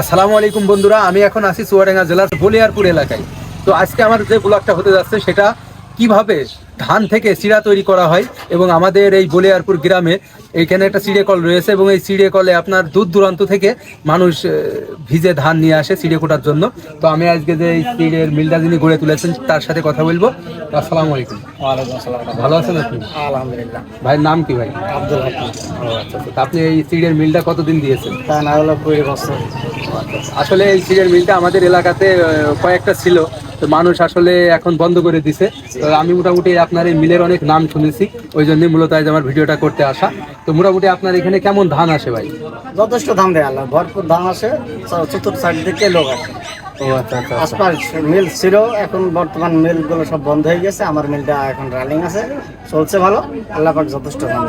আসসালামু আলাইকুম বন্ধুরা, আমি এখন আছি চুয়াডাঙ্গা জেলার বলিয়ারপুর এলাকায়। তো আজকে আমার যে ব্লগটা হতে যাচ্ছে সেটা কীভাবে ধান থেকে চিড়া তৈরি করা হয় এবং আমাদের এই বলিয়ারপুর গ্রামে এইখানে একটা চিড়ে কল রয়েছে এবং এই চিড়ে কলে আপনার দূর দূরান্ত থেকে মানুষ ভিজে ধান নিয়ে আসে চিড়ে কোটার জন্য। তো আমি আজকে যে এই চিড়ের মিলটা যিনি গড়ে তুলেছেন তার সাথে কথা বলব। আসসালামু আলাইকুম। ভালো আছেন আপনি? আলহামদুলিল্লাহ। ভাইয়ের নাম কি ভাই? আব্দুল আচ্ছা আচ্ছা। তা আপনি এই চিড়ের মিলটা কতদিন দিয়েছেন? তা না হলো কুড়ি বছর। আসলে এই সিরিয়াল মিলটা আমাদের এলাকাতে কয়েকটা ছিল। তো মানুষ আসলে এখন বন্ধ করে দিছে। তো আমি মোটামুটি আপনার এই মিলের অনেক নাম শুনেছি ওই জন্যই মূলত আজ আমার ভিডিওটা করতে আসা। তো মোটামুটি আপনার এখানে কেমন ধান আসে ভাই? যথেষ্ট ধান দেয় আল্লাহ ভরপুর ধান আসে চতুর্থ সাইড দিকে লোক আসে। ও আচ্ছা আচ্ছা আচ্ছা। আশপাশ মিল ছিল এখন বর্তমান মিলগুলো সব বন্ধ হয়ে গেছে আমার মিলটা এখন রানিং আছে চলছে ভালো আল্লাহ পাক যথেষ্ট দেয়।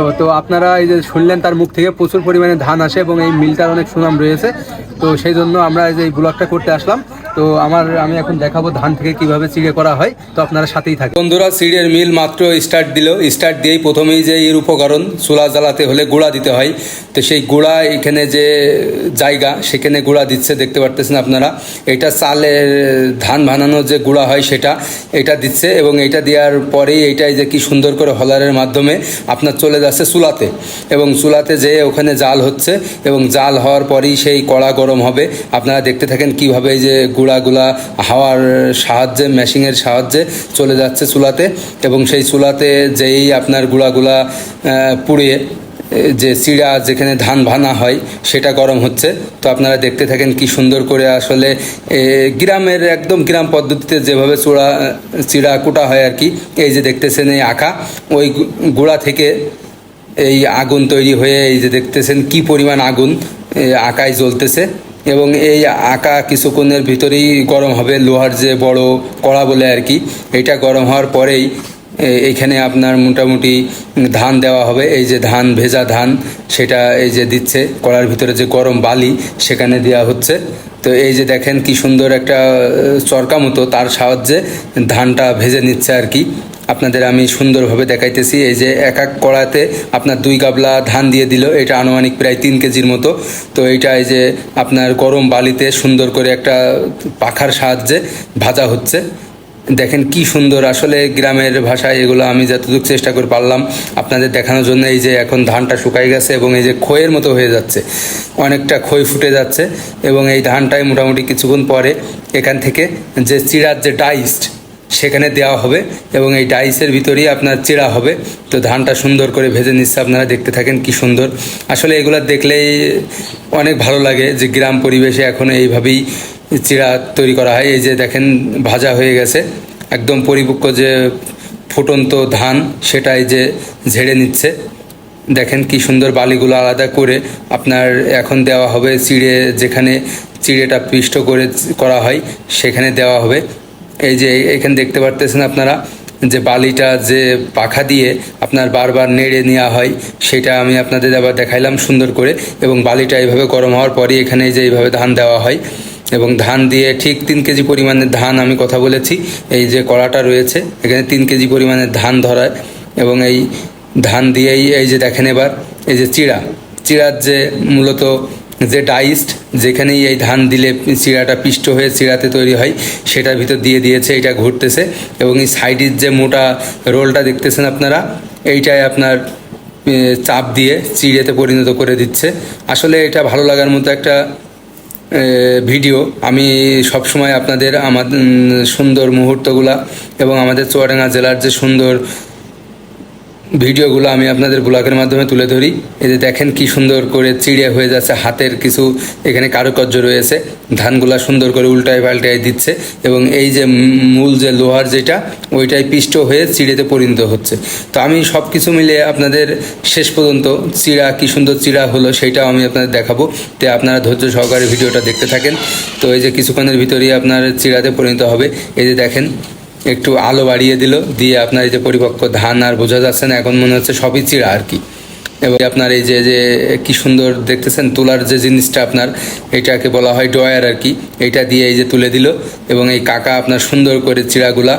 ও তো আপনারা এই যে শুনলেন তার মুখ থেকে প্রচুর পরিমাণে ধান আসে এবং এই মিলটার অনেক সুনাম রয়েছে। তো সেই জন্য আমরা এই যে এই ব্লগটা করতে আসলাম। তো আমার, আমি এখন দেখাবো ধান থেকে কীভাবে চিড়ে করা হয়, তো আপনারা সাথেই থাকেন। বন্ধুরা, সিডের মিল মাত্র স্টার্ট দিল। স্টার্ট দিয়েই প্রথমেই যে এর উপকরণ, চুলা জ্বালাতে হলে গুঁড়া দিতে হয়। তো সেই গুঁড়া এখানে যে জায়গা, সেখানে গুঁড়া দিচ্ছে, দেখতে পারতেছেন আপনারা। এটা চালের ধান বানানোর যে গুঁড়া হয় সেটা, এটা দিচ্ছে এবং এটা দেওয়ার পরেই এটাই যে কি সুন্দর করে হলারের মাধ্যমে আপনার চলে যাচ্ছে চুলাতে। এবং চুলাতে যেয়ে ওখানে জাল হচ্ছে এবং জাল হওয়ার পরেই সেই কড়া গরম হবে। আপনারা দেখতে থাকেন কীভাবে এই যে গুঁড়াগুলা হাওয়ার সাহায্যে মেশিনের সাহায্যে চলে যাচ্ছে চুলাতে এবং সেই চুলাতে যেই আপনার গুঁড়াগুলা পুড়িয়ে, যে চিড়া যেখানে ধান ভানা হয় সেটা গরম হচ্ছে। তো আপনারা দেখতে থাকেন কি সুন্দর করে আসলে গ্রামের একদম গ্রাম পদ্ধতিতে যেভাবে চূড়া চিড়া কুটা হয় আর কি, এই যে দেখতেছেন এই আঁকা ওই গুঁড়া থেকে এই আগুন তৈরি হয়ে এই যে দেখতেছেন কি পরিমাণ আগুন আকায় জ্বলতেছে। এবং এই আঁকা কিছুক্ষণের ভিতরেই গরম হবে। লোহার যে বড় কড়া বলে আর কি, এটা গরম হওয়ার পরেই এ- এইখানে আপনার মোটামুটি ধান দেওয়া হবে। এই যে ধান, ভেজা ধান, সেটা এই যে দিচ্ছে। কড়ার ভিতরে যে গরম বালি, সেখানে দেওয়া হচ্ছে। তো এই যে দেখেন কি সুন্দর একটা চরকা মতো তার সাহায্যে ধানটা ভেজে নিচ্ছে আর কি। আপনাদের আমি সুন্দরভাবে দেখাইতেছি, এই যে এক এক কড়াতে আপনার দুই গাবলা ধান দিয়ে দিল, এটা আনুমানিক প্রায় তিন কেজির মতো। তো এইটা এই যে আপনার গরম বালিতে সুন্দর করে একটা পাখার সাহায্যে ভাজা হচ্ছে। দেখেন কি সুন্দর, আসলে গ্রামের ভাষায় এগুলো আমি যতটুকু চেষ্টা করে পারলাম আপনাদের দেখানোর জন্য, এই যে এখন ধানটা শুকাই গেছে এবং এই যে খইয়ের মতো হয়ে যাচ্ছে, অনেকটা খই ফুটে যাচ্ছে এবং এই ধানটাই মোটামুটি কিছুক্ষণ পরে এখান থেকে যে চিড়ার যে ডাইস্ট সেখানে দেওয়া হবে এবং এই ডাইসের ভিতরেই আপনার চিড়া হবে। তো ধানটা সুন্দর করে ভেজে নিচ্ছে, আপনারা দেখতে থাকেন কি সুন্দর। আসলে এগুলো দেখলেই অনেক ভালো লাগে যে গ্রাম পরিবেশে এখন এইভাবেই চিড়া তৈরি করা হয়। এই যে দেখেন, ভাজা হয়ে গেছে। একদম পরিপক্ক যে ফুটন্ত ধান, সেটাই যে ঝেড়ে নিচ্ছে। দেখেন কি সুন্দর বালিগুলো আলাদা করে আপনার এখন দেওয়া হবে। চিড়ে যেখানে চিড়েটা পিষ্ট করে করা হয়, সেখানে দেওয়া হবে। এই যে এখানে দেখতে পারতেছেন আপনারা যে বালিটা যে পাখা দিয়ে আপনার বারবার নেড়ে নেওয়া হয়, সেটা আমি আপনাদের আবার দেখাইলাম সুন্দর করে এবং বালিটা এইভাবে গরম হওয়ার পরই এখানে যে এইভাবে ধান দেওয়া হয় এবং ধান দিয়ে ঠিক তিন কেজি পরিমাণের ধান আমি কথা বলেছি, এই যে কড়াটা রয়েছে, এখানে তিন কেজি পরিমাণের ধান ধরায় এবং এই ধান দিয়েই এই যে দেখেন এবার, এই যে চিড়া, চিড়ার যে মূলত যে ডাইস্ট যেখানেই এই ধান দিলে চিড়াটা পিষ্ট হয়ে চিড়াতে তৈরি হয়, সেটার ভিতর দিয়ে দিয়েছে, এটা ঘুরতেছে এবং এই সাইডের যে মোটা রোলটা দেখতেছেন আপনারা, এইটাই আপনার চাপ দিয়ে চিড়েতে পরিণত করে দিচ্ছে। আসলে এটা ভালো লাগার মতো একটা ভিডিও। আমি সবসময় আপনাদের আমার সুন্দর মুহূর্তগুলা এবং আমাদের চুয়াডাঙ্গা জেলার যে সুন্দর ভিডিওগুলো আমি আপনাদের ব্লগের মাধ্যমে তুলে ধরি। যে দেখেন কি সুন্দর করে চিড়িয়া হয়ে যাচ্ছে, হাতের কিছু এখানে কারুকার্য রয়েছে। ধানগুলা সুন্দর করে উল্টায় পাল্টায় দিচ্ছে এবং এই যে মূল যে লোহার যেটা, ওইটাই পিষ্ট হয়ে চিড়েতে পরিণত হচ্ছে। তো আমি সব কিছু মিলে আপনাদের শেষ পর্যন্ত চিড়া কি সুন্দর চিড়া হলো সেটাও আমি আপনাদের দেখাবো। তো আপনারা ধৈর্য সহকারে ভিডিওটা দেখতে থাকেন। তো এই যে কিছুক্ষণের ভিতরেই আপনার চিড়াতে পরিণত হবে। এই যে দেখেন একটু আলো বাড়িয়ে দিল, দিয়ে আপনার এই যে পরিপক্ক ধান আর বোঝা যাচ্ছে না, এখন মনে হচ্ছে সবই চিড়া আর কি। এবং আপনার এই যে যে কি সুন্দর দেখতেছেন তোলার যে জিনিসটা আপনার, এটাকে বলা হয় ডয়ার আর কি। এটা দিয়ে এই যে তুলে দিল, এবং এই কাকা আপনার সুন্দর করে চিড়াগুলা,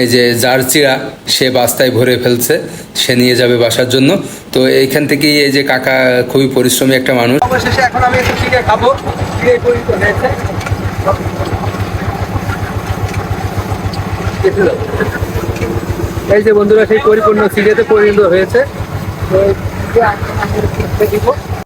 এই যে যার চিড়া, সে বাস্তায় ভরে ফেলছে, সে নিয়ে যাবে বাসার জন্য। তো এইখান থেকেই এই যে কাকা খুবই পরিশ্রমী একটা মানুষ। অবশেষে এখন আমি একটু খাব এই যে বন্ধুরা সেই পরিপূর্ণ সিরিয়াতে পরিণত হয়েছে। তো